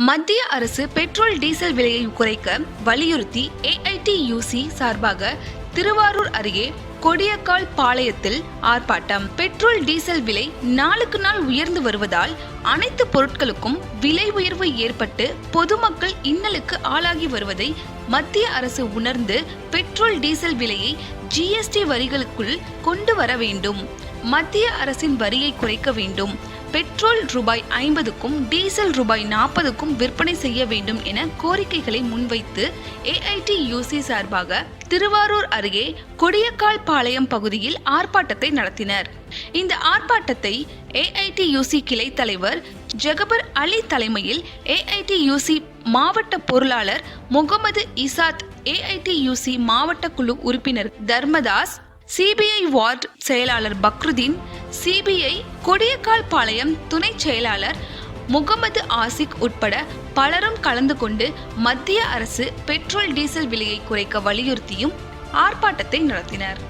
மத்திய அரசு petrol diesel விலையை குறைக்க வலியுறுத்தி ஏஐடியூசி சார்பாக திருவாரூர் அருகே கொடியக்கால் பாளையத்தில் ஆர்ப்பாட்டம். பெட்ரோல் டீசல் விலை நாளுக்கு நாள் உயர்ந்து வருவதால் அனைத்து பொருட்களுக்கும் விலை உயர்வு ஏற்பட்டு பொதுமக்கள் இன்னலுக்கு ஆளாகி வருவதை மத்திய அரசு உணர்ந்து பெட்ரோல் டீசல் விலையை ஜிஎஸ்டி வரிகளுக்குள் கொண்டு வர வேண்டும். மத்திய அரசின் வரியை குறைக்க வேண்டும். பெட்ரோல் ரூபாய் ஐம்பதுக்கும் டீசல் ரூபாய் நாற்பதுக்கும் விற்பனை செய்ய வேண்டும் என கோரிக்கைகளை முன்வைத்து ஏஐடியூசி சார்பாக திருவாரூர் அருகே கொடியக்கால் பாளையம் பகுதியில் ஆர்ப்பாட்டத்தை நடத்தினர். இந்த ஆர்ப்பாட்டத்தை ஏஐடியூசி கிளை தலைவர் ஜெகபர் அலி தலைமையில் ஏஐடியூசி மாவட்ட பொருளாளர் முகமது இசாத் ஏஐடியூசி மாவட்ட குழு உறுப்பினர் தர்மதாஸ் சிபிஐ வார்டு செயலாளர் பக்ருதீன் சிபிஐ கொடியக்கால் பாளையம் துணை செயலாளர் முகமது ஆசிக் உட்பட பலரும் கலந்து கொண்டு மத்திய அரசு பெட்ரோல் டீசல் விலையை குறைக்க வலியுறுத்தியும் ஆர்ப்பாட்டத்தை நடத்தினர்.